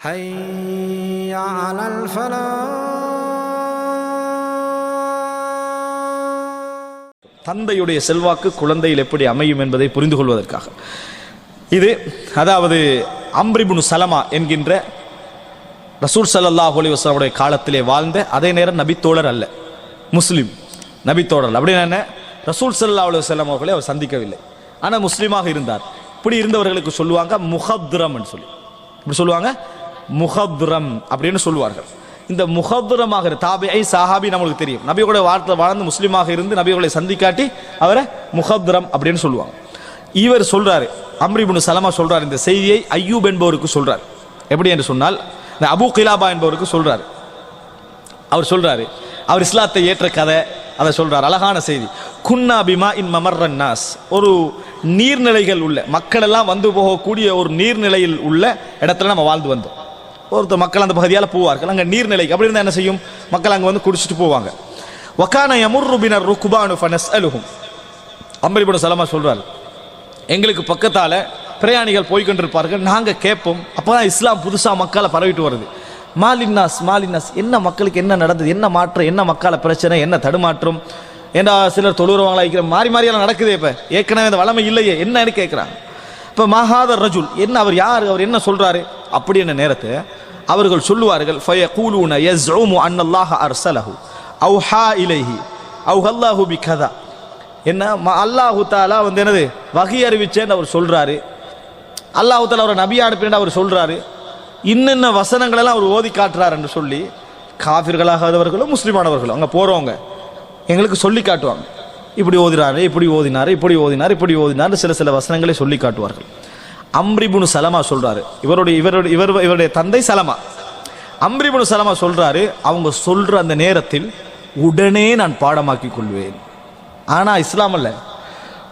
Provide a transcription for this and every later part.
حي على الفلاح தந்தையுடைய செல்வாக்கு குழந்தையில் எப்படி அமையும் என்பதை புரிந்து கொள்வதற்காக இது அதாவது அம்ரிபுனு சலமா என்கின்ற ரசூல் ஸல்லல்லாஹு அலைஹி வஸல்லம் காலத்திலே வாழ்ந்த அதே நேரம் நபித்தோழர் அல்ல முஸ்லிம் நபித்தோழர் அல்ல. அப்படின்னா என்ன ரசூல் ஸல்லல்லாஹு அலைஹி வஸல்லம் அவர்களை அவர் சந்திக்கவில்லை ஆனால் முஸ்லீமாக இருந்தார் இப்படி இருந்தவர்களுக்கு சொல்லுவாங்க முஹத்ரம் சொல்லி இப்படி சொல்லுவாங்க முஹத்ரம் அப்படின்னு சொல்லுவார்கள். இந்த முஹத்ரமாக தாபிஐ சாஹாபி நம்மளுக்கு தெரியும். நபியோட வார்த்தை வாழ்ந்து முஸ்லீமாக இருந்து நபியோட சந்திக்காட்டி அவரை முஹத்ரம் அப்படின்னு சொல்லுவாங்க. இவர் சொல்றாரு அம்ரிபுனு சலமா சொல்றாரு இந்த செய்தியை ஐயூப் என்பவருக்கு சொல்றார். எப்படி என்று சொன்னால் இந்த அபு கிலாபா என்பவருக்கு சொல்றாரு. அவர் சொல்றாரு அவர் இஸ்லாத்தை ஏற்ற கதை அதை சொல்றார். அழகான செய்தி. குன்னா பிமா இன் மமர்ரன்னாஸ் ஒரு நீர்நிலைகள் உள்ள மக்கள் எல்லாம் வந்து போகக்கூடிய ஒரு நீர்நிலையில் உள்ள இடத்துல நம்ம வாழ்ந்து வந்தோம். ஒருத்தர் மக்கள் அந்த பகுதியால் போவார்கள். அங்கே நீர்நிலைக்கு அப்படி இருந்தால் என்ன செய்யும்? மக்கள் அங்கே வந்து குடிச்சிட்டு போவாங்க. வக்கான யமுர்ருபினர் ருக்குபானு ஃபனஸ் அலுகும் அம்பரிபுட சலமா சொல்கிறார் எங்களுக்கு பக்கத்தால் பிரயாணிகள் போய்கொண்டிருப்பார்கள். நாங்கள் கேட்போம். அப்போ தான் இஸ்லாம் புதுசாக மக்களை பரவிட்டு வருது. மாலின்னாஸ் மாலின்னாஸ் என்ன மக்களுக்கு என்ன நடந்தது? என்ன மாற்றம்? என்ன மக்களை பிரச்சனை? என்ன தடுமாற்றம்? ஏன்னா சிலர் தொழுறவங்களா இருக்கிற மாறி மாறியெல்லாம் நடக்குதே இப்போ. ஏற்கனவே அந்த வளமை இல்லையே. என்னன்னு கேட்குறாங்க இப்போ மகாதர் ரஜுல் என்ன அவர் யார்? அவர் என்ன சொல்கிறாரு அப்படி என்ன நேரத்தை அவர்கள் சொல்லுவார்கள் ஃபயகூலூன யஸ்உமு அன்னல்லாஹ அர்ஸலஹு அவு ஹா இலைஹி. அவு ஹல்லாஹு பிகதா. என்ன? ம- அல்லாஹு தாலா வந்து என்னது? வகை அறிவிச்சேன்னு அவர் சொல்கிறாரு அல்லாஹு தாலா அவரை நபியா அனுப்பினு அவர் சொல்கிறாரு இன்னென்ன வசனங்களெல்லாம் அவர் ஓதி காட்டுறார் என்று சொல்லி காஃபிர்களாகாதவர்களும் முஸ்லிமானவர்களும் அங்கே போகிறவங்க எங்களுக்கு சொல்லி காட்டுவாங்க. இப்படி ஓதினாரு இப்படி ஓதினார் இப்படி ஓதினார் இப்படி ஓதினார் சில சில வசனங்களை சொல்லி காட்டுவார்கள். அம்ரிபுனு சலமா சொல்றாரு. இவருடைய இவருடைய இவர் இவருடைய தந்தை சலமா. அம்ரிபுனு சலமா சொல்றாரு அவங்க சொல்ற அந்த நேரத்தில் உடனே நான் பாடமாக்கிக் கொள்வேன். ஆனா இஸ்லாம் அல்ல.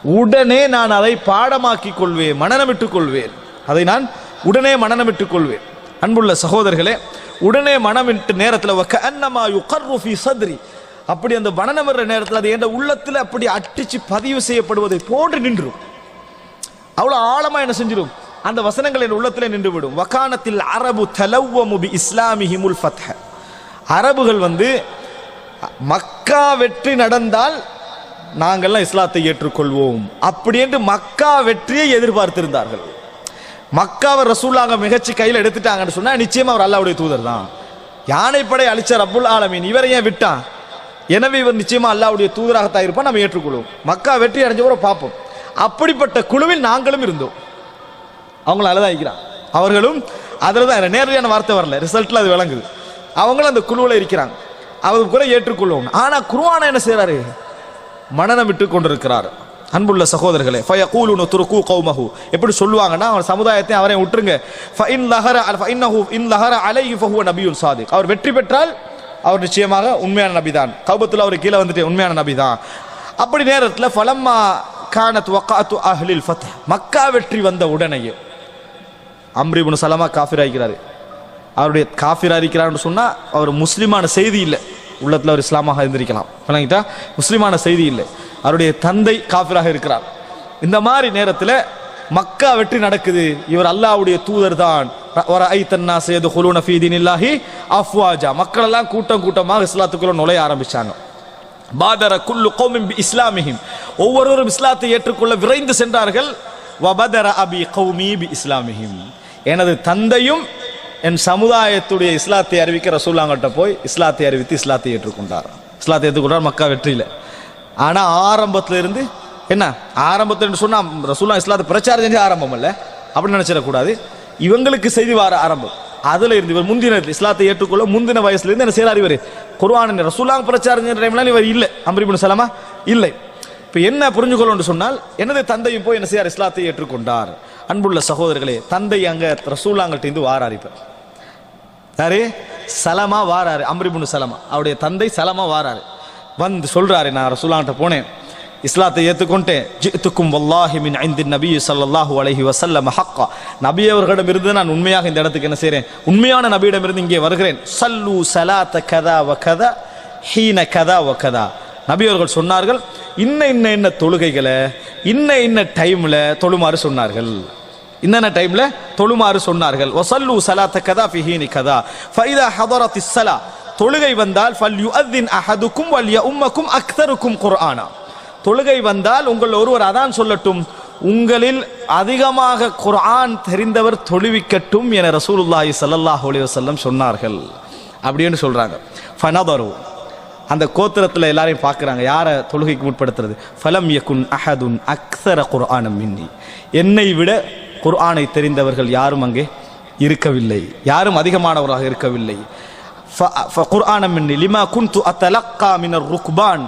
உடனே நான் அதை பாடமாக்கிக் கொள்வேன் மனநமிட்டுக் கொள்வேன். அதை நான் உடனே மனநமிட்டுக் கொள்வேன். அன்புள்ள சகோதரர்களே உடனே மனமிட்டு நேரத்தில் வக்கஅன்னமா யுகர்ரு சத்ரி. அப்படி அந்த மனநமிற வர்ற நேரத்தில் அது என்ற உள்ளத்தில் அப்படி அட்டிச்சு பதிவு செய்யப்படுவதை போன்று நின்றும். அவ்வளோ ஆழமாக என்ன செஞ்சிடும்? அந்த வசனங்கள் என் உள்ளத்தில் நின்றுவிடும். வக்கானத்தில் அரபு தலவமுபி இஸ்லாமி இஸ்லாமிஹிமுல் ஃபத்ஹ. அரபுகள் வந்து மக்கா வெற்றி நடந்தால் நாங்கள்லாம் இஸ்லாத்தை ஏற்றுக்கொள்வோம். அப்படி என்று மக்கா வெற்றியை எதிர்பார்த்திருந்தார்கள். மக்காவை ரசூல்லாங்க மிகச்சி கையில் எடுத்துட்டாங்கன்னு சொன்னால் நிச்சயமாக அவர் அல்லாவுடைய தூதர் தான். யானைப்படை அழிச்ச ரப்புல் ஆலமீன் இவரை ஏன் விட்டான்? எனவே இவர் நிச்சயமாக அல்லாவுடைய தூதராகத்தான் இருப்பான் நம்ம ஏற்றுக்கொள்வோம். மக்கா வெற்றி அடைஞ்சவரை பார்ப்போம். அப்படிப்பட்ட குழுவில் நாங்களும் இருந்தோம். அவங்கள அழுதாய்க்கிறான் அவர்களும் அதில் தான் நேரடியான வார்த்தை வரல ரிசல்ட்டில் அது விளங்குது. அவங்களும் அந்த குழுவில் இருக்கிறாங்க. அவர் கூட ஏற்றுக்கொள்வோம். ஆனால் குருவானா என்ன செய்கிறாரு மனநம் விட்டு கொண்டிருக்கிறார். அன்புள்ள சகோதரர்களே துரு துருக்கு கௌமஹு. எப்படி சொல்லுவாங்கன்னா அவர் சமுதாயத்தை அவரை விட்டுருங்க. ஃபஇன் லஹர ஹூ இன் லஹர அலை ஃபஹுவ நபியுல் சாதிக். அவர் வெற்றி பெற்றால் அவர் நிச்சயமாக உண்மையான நபி தான் கௌபத்தில் அவர் கீழே வந்துட்டு உண்மையான நபி தான் அப்படி நேரத்தில் ஃபலம்மா கானத் வக்காத்து அஹ்லில் ஃபத் மக்கா வெற்றி வந்த உடனேயே அம்ரிபுன் சலமா காஃபிர் ஆகிறாரு அவருடைய காஃபிர் இருக்கிறார்னு சொன்னால் அவர் முஸ்லிமான செய்தி இல்லை. உள்ளத்தில் அவர் இஸ்லாமாக இருந்திருக்கலாம். விளங்கிட்டா? முஸ்லிமான செய்தி இல்லை. அவருடைய தந்தை காஃபிராக இருக்கிறார். இந்த மாதிரி நேரத்தில் மக்கா வெற்றி நடக்குது. இவர் அல்லாஹ்வுடைய தூதர் தான். ஒரு ஐ தன்னா செய்து ஹுலூன ஃபீதின் இல்லாஹி அஃப்வாஜா. மக்கள் எல்லாம் கூட்டம் கூட்டமாக இஸ்லாத்துக்குள்ள நுழைய ஆரம்பிச்சாங்க. பாதர குல்லு கௌமின் இஸ்லாமிஹிம். ஒவ்வொருவரும் இஸ்லாத்தை ஏற்றுக்கொள்ள விரைந்து சென்றார்கள். வபதர அபி கௌமி பி இஸ்லாமிஹிம். எனது தந்தையும் என் சமுதாயத்துடைய இஸ்லாத்தை அறிவிக்க ரசூல்லாங்கிட்ட போய் இஸ்லாத்தை அறிவித்து இஸ்லாத்தை ஏற்றுக்கொண்டார். இஸ்லாத்தை ஏற்றுக்கொண்டார் மக்கா வெற்றியில். ஆனால் ஆரம்பத்தில் இருந்து என்ன? ஆரம்பத்தில் சொன்னா ரசூல்லா இஸ்லாத்தை பிரச்சாரம் செஞ்சு ஆரம்பம் இல்லை. அப்படின்னு நினச்சிடக்கூடாது. இவங்களுக்கு செய்தி வார ஆரம்பம். அதுல இருந்து இவர் முந்தின இஸ்லாத்தை ஏற்றுக்கொள்ள முந்தின வயசுல இருந்து என்ன செய்யறாரு இவர். குர்ஆன் ரசூலாங்க பிரச்சாரம் டைம்லாம் இவர் இல்லை. அம்பரிபுன் சலமா இல்லை. இப்போ என்ன புரிஞ்சுக்கொள்ளும்னு சொன்னால் எனது தந்தையும் போய் என்ன செய்யார்? இஸ்லாத்தை ஏற்றுக்கொண்டார். அன்புள்ள சகோதரர்களே தந்தை அங்க ரசூலாங்கள்ட்ட இருந்து வாரார் இப்ப. யாரு? சலமா வாராரு. அம்ரிபுன் சலமா. அவருடைய தந்தை சலமா வாராரு. வந்து சொல்றாரு நான் ரசூலாங்கிட்ட போனேன். இஸ்லாத்தை ஏற்றுக்கொண்டேன் ஜித்துக்கும் வல்லாஹி மின் ஐந்தின் நபி ஸல்லல்லாஹு அலஹி வஸல்லம் ஹக்கா. நபி அவர்களிடம் இருந்து நான் உண்மையாக இந்த இடத்துக்கு என்ன செய்கிறேன் உண்மையான நபியிடம் இருந்து இங்கே வருகிறேன். சல்லு சலாத்த கதா வ கதா ஹீன கதா வ கதா. நபி அவர்கள் சொன்னார்கள் இன்ன இன்ன இன்ன தொழுகைகளை இன்ன இன்ன டைமில் தொழுமாறு சொன்னார்கள். இன்னென்ன டைமில் தொழுமாறு சொன்னார்கள். வசல்லு சலாத்த கதா ஃபிஹீனி கதா ஃபைதா ஹதரத் இஸ்ஸலா தொழுகை வந்தால் ஃபல் யுஅத்தின் அஹதுக்கும் வல்ய உம்மக்கும் அக்தருக்கும் குர்ஆனா. தொழுகை வந்தால் உங்கள் ஒருவர் அதான் சொல்லட்டும் உங்களில் அதிகமாக குர்ஆன் தெரிந்தவர் தொழுவிக்கட்டும் என ரசூலுல்லாஹி சல்லாஹ் அலி வசல்லம் சொன்னார்கள். அப்படின்னு சொல்கிறாங்க ஃபனதரு அந்த கோத்திரத்தில் எல்லாரையும் பார்க்குறாங்க. யாரை தொழுகைக்கு உட்படுத்துறது? ஃபலம் யகுன் அஹதுன் அக்சர குர்ஆனம் மின்னி. என்னை விட குர்ஆனை தெரிந்தவர்கள் யாரும் அங்கே இருக்கவில்லை. யாரும் அதிகமானவராக இருக்கவில்லை. குர்ஆனம் மின்னி. லிமா குன் து அத்தலக்கா மினர் ருக்பான்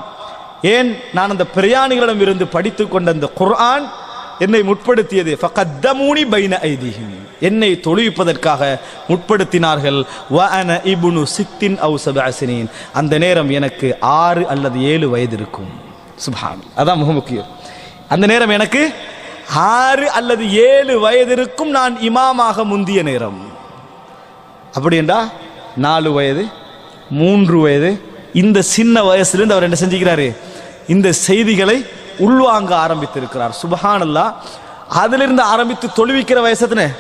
ஏன் நான் அந்த பிரயாணிகளிடம் இருந்து படித்து கொண்ட அந்த குர்ஆன் என்னை முற்படுத்தியது? ஃபகத்தமூனி பைன ஐதிஹிம். என்னை தொழுவிப்பதற்காக முற்படுத்தினார்கள். வ அன இப்னு சித்தின் அவு சபஅசினீன். அந்த நேரம் எனக்கு ஆறு அல்லது ஏழு வயது இருக்கும் சுப்ஹான் அதான் மிக முக்கியம். அந்த நேரம் எனக்கு ஆறு அல்லது ஏழு வயது இருக்கும் நான் இமாமாக முந்திய நேரம். அப்படின்றா நாலு வயது மூன்று வயது இந்த சின்ன வயசுலேருந்து அவர் என்ன செஞ்சுக்கிறாரு? இந்த செய்திகளை உள்வாங்க ஆரம்பித்திருக்கிறார். சுபஹானல்லா. அதிலிருந்து ஆரம்பித்து தொழுவிக்கிற வயசத்துன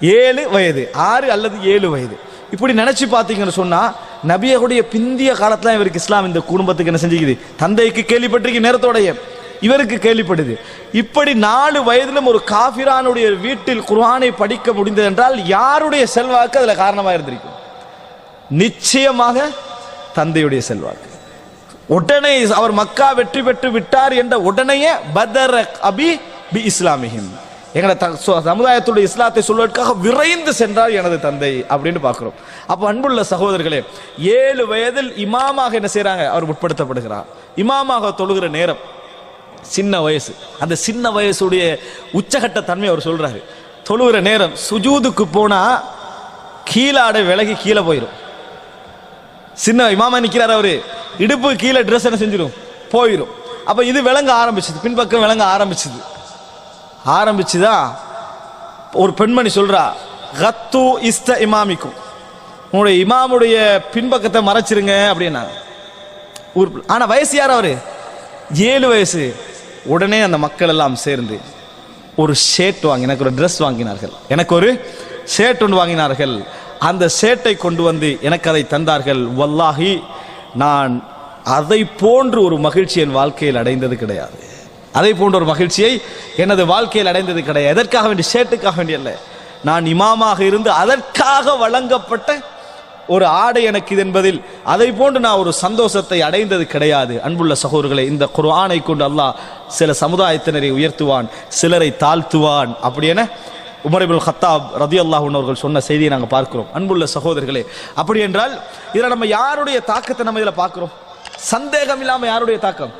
ஏழு வயது. ஆறு அல்லது ஏழு வயது. இப்படி நினச்சி பார்த்தீங்கன்னு சொன்னால் நபியகுடைய பிந்திய காலத்தில் இவருக்கு இஸ்லாம் இந்த குடும்பத்துக்கு என்ன செஞ்சுக்குது? தந்தைக்கு கேள்விப்பட்டிருக்கு நேரத்தோடைய. இவருக்கு கேள்விப்படுது. இப்படி நாலு வயதிலும் ஒரு காஃபிரானுடைய வீட்டில் குர்ஆனை படிக்க முடிந்தது என்றால் யாருடைய செல்வாக்கு அதில் காரணமாக இருந்திருக்கும்? நிச்சயமாக தந்தையுடைய செல்வாக்கு. உடனே அவர் மக்கா வெற்றி பெற்று விட்டார் என்ற உடனேயே பதர் அபி பி இஸ்லாமியின் எங்களை த- சு- சமுதாயத்துடைய இஸ்லாத்தை சொல்வதற்காக விரைந்து சென்றார் எனது தந்தை அப்படின்னு பார்க்குறோம். அப்போ அன்புள்ள சகோதரர்களே ஏழு வயதில் இமாமாக என்ன செய்கிறாங்க அவர் உட்படுத்தப்படுகிறார். இமாமாக தொழுகிற நேரம் சின்ன வயசு. அந்த சின்ன வயசுடைய உச்சகட்ட தன்மை அவர் சொல்கிறாரு தொழுகிற நேரம் சுஜூதுக்கு போனால் கீழாடை விலகி கீழே போயிடும் சின்ன இமாமா நிற்கிறார் அவர். இடுப்பு கீழே ட்ரெஸ் என்ன செஞ்சிடும்? போயிடும் அப்போ இது விளங்க ஆரம்பிச்சது. பின்பக்கம் விளங்க ஆரம்பிச்சது. ஆரம்பிச்சுதா ஒரு பெண்மணி சொல்றா கத்து இஸ்த இமாமிக்கும். உங்களுடைய இமாமுடைய பின்பக்கத்தை மறைச்சிருங்க அப்படின்னா ஊர் ஆனால் ஆனா வயசு யார் அவரு? ஏழு வயசு. உடனே அந்த மக்கள் எல்லாம் சேர்ந்து ஒரு ஷேட் வாங்கி எனக்கு ஒரு ட்ரெஸ் வாங்கினார்கள். எனக்கு ஒரு ஷேட் ஒன்று வாங்கினார்கள். அந்த ஷேட்டை கொண்டு வந்து எனக்கு அதை தந்தார்கள். வல்லாகி நான் அதை போன்று ஒரு மகிழ்ச்சி என் வாழ்க்கையில் அடைந்தது கிடையாது. அதை போன்ற ஒரு மகிழ்ச்சியை எனது வாழ்க்கையில் அடைந்தது கிடையாது. எதற்காக வேண்டிய ஷேட்டுக்காக வேண்டிய அல்ல. நான் இமாமாக இருந்து அதற்காக வழங்கப்பட்ட ஒரு ஆடை எனக்கு இது என்பதில் அதை போன்று நான் ஒரு சந்தோஷத்தை அடைந்தது கிடையாது. அன்புள்ள சகோதரர்களை இந்த குர்ஆனை கொண்டு அல்லாஹ் சில சமுதாயத்தினரை உயர்த்துவான் சிலரை தாழ்த்துவான் அப்படி என உமரிபுல் ஹத்தாப் ரதி அவர்கள் சொன்ன செய்தியை நாங்கள் பார்க்கிறோம். அன்புள்ள சகோதரர்களே அப்படி என்றால் இதில் நம்ம யாருடைய தாக்கத்தை நம்ம இதில் பார்க்குறோம்? சந்தேகம் இல்லாமல் யாருடைய தாக்கம்?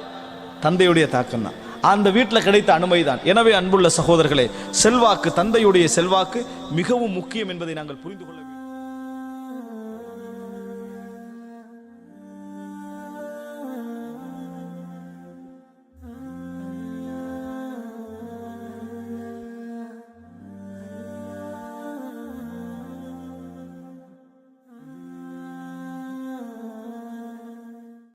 தந்தையுடைய தாக்கம் தான். அந்த வீட்டில் கிடைத்த அனுமதி தான் எனவே அன்புள்ள சகோதரர்களே செல்வாக்கு தந்தையுடைய செல்வாக்கு மிகவும் முக்கியம் என்பதை நாங்கள் புரிந்து கொள்ள வேண்டும்.